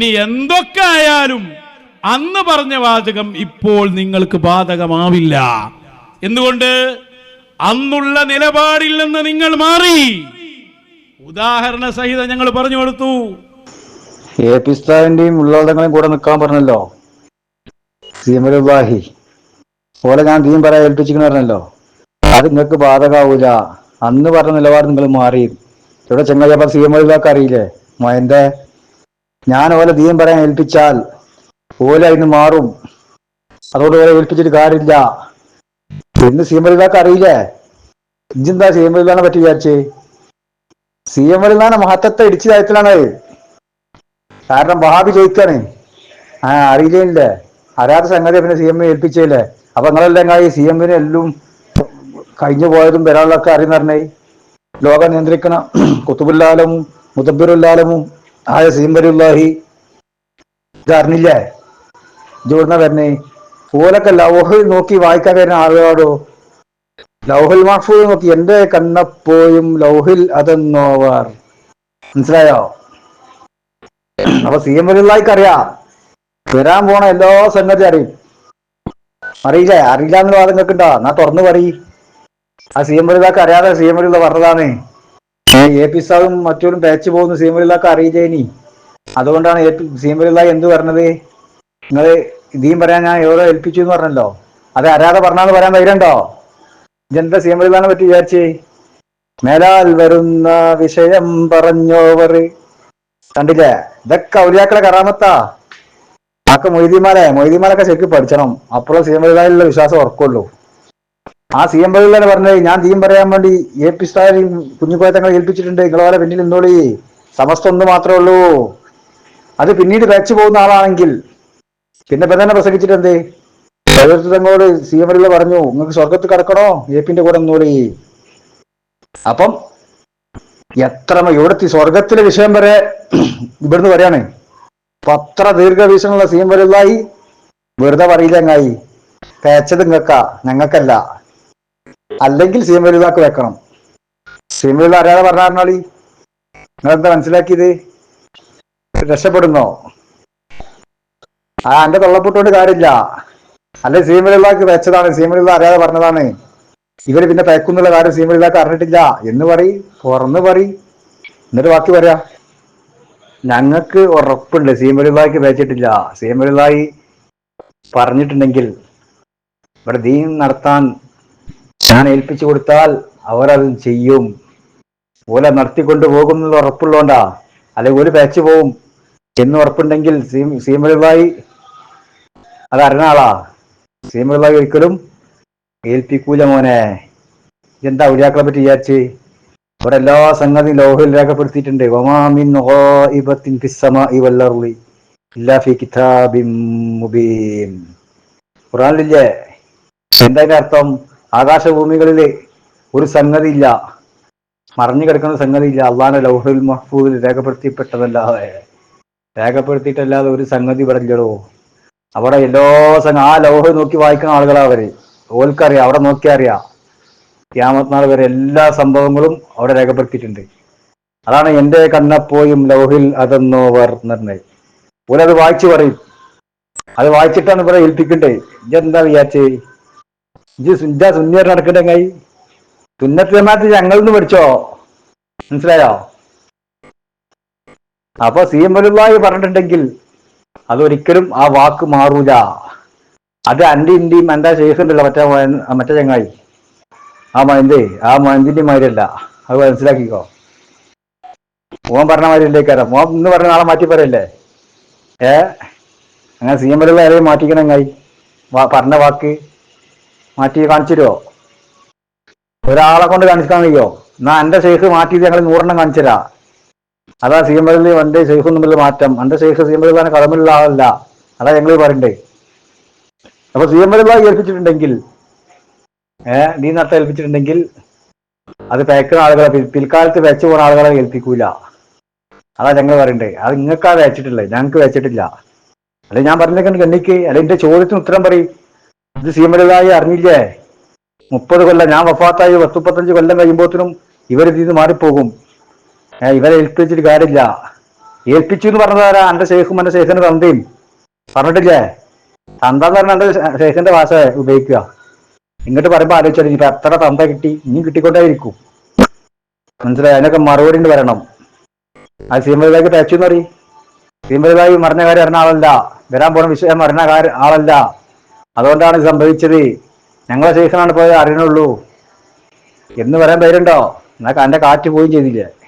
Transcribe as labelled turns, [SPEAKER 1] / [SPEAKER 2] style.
[SPEAKER 1] ഇനി എന്തൊക്കെ ആയാലും അന്ന് പറഞ്ഞ വാചകം ഇപ്പോൾ നിങ്ങൾക്ക് ബാധകമാവില്ല. എന്തുകൊണ്ട്? അന്നുള്ള നിലപാടിൽ നിന്ന് നിങ്ങൾ മാറി. ഉദാഹരണ സഹിതം ഞങ്ങൾ പറഞ്ഞു കൊടുത്തു.
[SPEAKER 2] എ പി കൂടെ നിൽക്കാൻ പറഞ്ഞല്ലോ. സീമലുല്ലാഹി പോലെ ഞാൻ തീം പറയാൻ ഏൽപ്പിച്ചിരിക്കണ പറഞ്ഞല്ലോ അത് നിങ്ങൾക്ക് ബാധകാവൂല അന്ന് പറഞ്ഞ നിലപാട് നിങ്ങൾ മാറി. ഇവിടെ ചെങ്ങയ്യപ്പ സീമലുല്ലാക്ക് അറിയില്ലേ? മോയന്റെ ഞാൻ ഓലെ ദീയം പറയാൻ ഏൽപ്പിച്ചാൽ ഓല അതിന് മാറും. അതോട് ഓലെ ഏൽപ്പിച്ചിട്ട് കാര്യമില്ല. എന്ന് സി എം സീമലുല്ലാക്ക് അറിയില്ലേ? ഇജ്ജെന്താ സി എം സീമലുല്ലാനെ പറ്റി വിചാരിച്ച്? സി എം സീമലുല്ലാനെ മഹത്വത്തെ ഇടിച്ചു താഴ്ത്തലാണ് കാരണം വഹാബി ചോദിക്കാണ് ആ അറിയില്ലേ അറിയാത്ത സംഗതി പിന്നെ സി എം ഏൽപ്പിച്ചല്ലേ അപ്പൊ നിങ്ങളെല്ലാം കാര്യം സി എമ്മിനെ എല്ലാം കഴിഞ്ഞു പോയതും വരാനുള്ളതൊക്കെ അറിയുന്ന പറഞ്ഞേ ലോകം നിയന്ത്രിക്കണം. കുത്തുബുല്ലാലമും മുതബിറുല്ലാലമും ആയ സീംബരുല്ലാഹി ഇതറിഞ്ഞില്ലേ ഇവിടുന്ന വരണേ ഓലൊക്കെ ലൗഹിൽ നോക്കി വായിക്കാൻ വരുന്ന ആളുകളോടോ? ലൗഹിൽ മഹ്ഫൂദ് നോക്കി. എന്റെ കണ്ണപ്പോയും ലൗഹിൽ അതെന്നോവർ. മനസ്സിലായോ? അപ്പൊ സി എം വലുതായിക്ക് വരാൻ പോണ എല്ലാ സംഗതി അറിയും. അറിയില്ലേ? അറിയില്ല എന്നുള്ള വാദം കേൾക്കണ്ട. എന്നാ തുറന്നു പറയ്. ആ സി എം വലുതാക്ക് അറിയാതെ സി എം പറഞ്ഞതാണ്. എ പി മറ്റോരും പേച്ച് പോകുന്ന സി അറിയിച്ചേനി. അതുകൊണ്ടാണ് എ പി സി എം വലിയ എന്ത് പറഞ്ഞത്? നിങ്ങൾ ഇതീം പറയാൻ ഞാൻ എവിടെ ഏൽപ്പിച്ചു എന്ന് പറഞ്ഞല്ലോ? അത് അറിയാതെ പറഞ്ഞാന്ന് പറയാൻ ധൈര്യണ്ടോ ഇതെന്താ സി എം വലിയനെ പറ്റി വിചാരിച്ചേ? മേലാൽ വരുന്ന വിഷയം പറഞ്ഞോവർ. കണ്ടില്ലേ? ഇതൊക്കെ ഔലിയാക്കളെ കറാമത്താ. ആക്കെ മൊയ്തിമാലെ മൊയ്തിമാലൊക്കെ ശരിക്കും പഠിച്ചണം. അപ്പോഴും സീമലില്ലാലുള്ള വിശ്വാസം ഉറക്കുള്ളൂ. ആ സി എം ബലിലാണ് പറഞ്ഞത് ഞാൻ തീം പറയാൻ വേണ്ടി എ പി സ്റ്റാലിൻ കുഞ്ഞുപോയത്തങ്ങളെ ഏൽപ്പിച്ചിട്ടുണ്ട്. നിങ്ങളെ പിന്നിൽ നിന്നോളി. സമസ്ത ഒന്ന് മാത്രമേ ഉള്ളൂ. അത് പിന്നീട് വെച്ചു പോകുന്ന ആളാണെങ്കിൽ പിന്നെ ഇപ്പം തന്നെ പ്രസംഗിച്ചിട്ട് എന്തേ? തങ്ങളോട് സി എം ബലിയുള്ള പറഞ്ഞു നിങ്ങൾക്ക് സ്വർഗത്ത് കിടക്കണോ? എ പിന്റെ കൂടെ നിന്നോളി. അപ്പം എത്ര ഇവിടുത്തെ സ്വർഗത്തിലെ വിഷയം വരെ ഇവിടുന്ന് പറയാണ് അപ്പൊ അത്ര ദീർഘവീക്ഷണമുള്ള സി എം വലുതായി വെറുതെ പറയില്ല തേച്ചത് നിങ്ങക്ക ഞങ്ങൾക്കല്ല. അല്ലെങ്കിൽ സീം വലുതാക്ക് വെക്കണം. സീം വലുത അറിയാതെ പറഞ്ഞാളി നിങ്ങളെന്താ മനസ്സിലാക്കിയത്? രക്ഷപ്പെടുന്നോ? ആ എന്റെ തൊള്ളപ്പൊട്ടുകൊണ്ട് കാര്യമില്ല. അല്ലെ സീം വലുതാക്ക് വെച്ചതാണ്. സീം വലുത അറിയാതെ പറഞ്ഞതാണ്. ഇവർ പിന്നെ പയക്കുന്നുള്ള കാര്യം സീം വലുതാക്ക് അറിഞ്ഞിട്ടില്ല. എന്ന് പറയും തുറന്ന് പറയും. എന്നിട്ട് ബാക്കി പറയാ. ഞങ്ങൾക്ക് ഉറപ്പുണ്ട് സീമലുള്ളാഹിക്ക് വെച്ചിട്ടില്ല. സീമലുള്ളാഹി പറഞ്ഞിട്ടുണ്ടെങ്കിൽ ഇവിടെ ദീൻ നടത്താൻ ഞാൻ ഏൽപ്പിച്ചു കൊടുത്താൽ അവരത് ചെയ്യും. ഓല നടത്തിക്കൊണ്ട് പോകും എന്നുള്ള ഉറപ്പുള്ളതുകൊണ്ടാ അല്ലെങ്കിൽ ഒരു പേച്ച് പോവും. എന്ന് ഉറപ്പുണ്ടെങ്കിൽ സീം അത് അറിഞ്ഞ ആളാ സീമലുള്ളാഹി ഒരിക്കലും ഏൽപ്പിക്കൂല മോനെ. എന്താ ഉലിയാക്കളെ പറ്റി വിചാരിച്ച്? അവിടെ എല്ലാ സംഗതിയും ലോഹയിൽ രേഖപ്പെടുത്തിയിട്ടുണ്ട്. ഒമാമിൻ ഖുർആനിലില്ലേ? എന്താ അർത്ഥം? ആകാശഭൂമികളിൽ ഒരു സംഗതി ഇല്ല മറഞ്ഞു കിടക്കുന്ന സംഗതി ഇല്ല അള്ളാന്റെ ലൗഹുൽ മഹ്ഫൂദിൽ രേഖപ്പെടുത്തിപ്പെട്ടതല്ലാതെ. രേഖപ്പെടുത്തിയിട്ടല്ലാതെ ഒരു സംഗതി പറഞ്ഞോ അവിടെ എല്ലാ സംഘം ആ ലൗഹ നോക്കി വായിക്കുന്ന ആളുകളാ അവർ. ഓൽക്കറിയാം അവിടെ നോക്കിയറിയാം. അറിയാം ക്യാമത്ത് നാൾ വരെ എല്ലാ സംഭവങ്ങളും അവിടെ രേഖപ്പെടുത്തിയിട്ടുണ്ട്. അതാണ് എന്റെ കണ്ണപ്പോയും ലൗഹിൽ അതെന്നോവർ എന്ന് പറഞ്ഞത് ഓരത് വായിച്ചു പറയും. അത് വായിച്ചിട്ടാണ് ഇവിടെ ഏൽപ്പിക്കണ്ടേ? ഇതെന്താ വിചാരിച്ചേ? ഇജ് സുന്റെ സുന്യർ നടക്കട്ടെ കൈ സുന്നത്ത് ഞങ്ങളിൽ നിന്ന് പഠിച്ചോ? മനസ്സിലായോ? അപ്പൊ സി എം വലുതായി പറഞ്ഞിട്ടുണ്ടെങ്കിൽ അതൊരിക്കലും ആ വാക്ക് മാറൂല. അത് അന്റെ ഇന്ത്യയും എന്റെ ഷെയ്ഖ് ഉണ്ടല്ലോ മറ്റേ മറ്റേ ചങ്ങായി. ആ മൈൻഡ് ആ മൈൻഡിന്റെ മാതിരിയല്ല. അത് മനസ്സിലാക്കിക്കോ. മോൻ പറഞ്ഞ മാതിരി കാരണം മോൻ ഇന്ന് പറഞ്ഞ നാളെ മാറ്റി പറയല്ലേ? ഏ? അങ്ങനെ സി എം എൽ ആരെയും മാറ്റിക്കണം കൈ പറഞ്ഞ വാക്ക് മാറ്റി കാണിച്ചു തരുമോ ഒരാളെ കൊണ്ട് കാണിക്കാൻ കഴിയോ? എന്നാ എന്റെ ഷെയ്ഖ് മാറ്റിയത് ഞങ്ങൾ നൂറെണ്ണം കാണിച്ചു തരാം. അതാ സി എം എൽ എന്റെ ഷെയ്ഖും തമ്മിൽ മാറ്റം. എന്റെ ഷെയ്ഖ് സി എം എൽ കടമിലുള്ള ആളല്ല. അതാ ഞങ്ങൾ പറയണ്ടേ. അപ്പൊ സി എം എൽ ഏൽപ്പിച്ചിട്ടുണ്ടെങ്കിൽ ഏഹ് നീ നട്ട ഏൽപ്പിച്ചിട്ടുണ്ടെങ്കിൽ അത് പേക്കുന്ന ആളുകളെ പിൽ- പിൽക്കാലത്ത് വെച്ച് പോകുന്ന ആളുകളെ ഏൽപ്പിക്കൂല. അതാ ഞങ്ങൾ പറയണ്ടേ. അത് നിങ്ങൾക്കാ വെച്ചിട്ടില്ലേ? ഞങ്ങൾക്ക് വെച്ചിട്ടില്ല. അല്ലെ ഞാൻ പറഞ്ഞേക്കണ്ട് എണ്ണിക്ക് അല്ലെ എന്റെ ചോദ്യത്തിന് ഉത്തരം പറയും. ഇത് സീമരതായി അറിഞ്ഞില്ലേ? മുപ്പത് കൊല്ലം ഞാൻ വഫാത്തായി പത്ത് മുപ്പത്തഞ്ച് കൊല്ലം കഴിയുമ്പോത്തിനും ഇവരെ ഇത് മാറിപ്പോകും. ഇവരെ ഏൽപ്പിച്ചിട്ട് കാര്യമില്ല. ഏൽപ്പിച്ചു എന്ന് പറഞ്ഞതാരാ എന്റെ ശേഖും എന്റെ ശേഖന് തന്തയും. പറഞ്ഞിട്ടില്ലേ? തന്താന്ന് പറഞ്ഞ എന്റെ ശേഖന്റെ ഭാഷ ഉപയോഗിക്കുക. ഇങ്ങോട്ട് പറയുമ്പോ ആലോചിച്ചാൽ ഇനി എത്ര തന്ത കിട്ടി? ഇനിയും കിട്ടിക്കൊണ്ടേയിരിക്കും. മനസ്സിലായി? അതിനൊക്കെ മറുപടി ഉണ്ട് വരണം. അത് സീമരതായിക്ക് തയ്ച്ചു എന്ന് പറയും. സീമരതായി മറിഞ്ഞ കാര്യം അറിഞ്ഞ ആളല്ല. വരാൻ പോണ വിഷയം അറിഞ്ഞ കാര്യം ആളല്ല. അതുകൊണ്ടാണ് സംഭവിച്ചത്. ഞങ്ങളെ ശേഷമാണ് പോയത് അറിയണുള്ളൂ. എന്ന് പറയാൻ പേരുണ്ടോ? എന്നാ എന്റെ കാറ്റ് പോവുകയും ചെയ്തില്ലേ.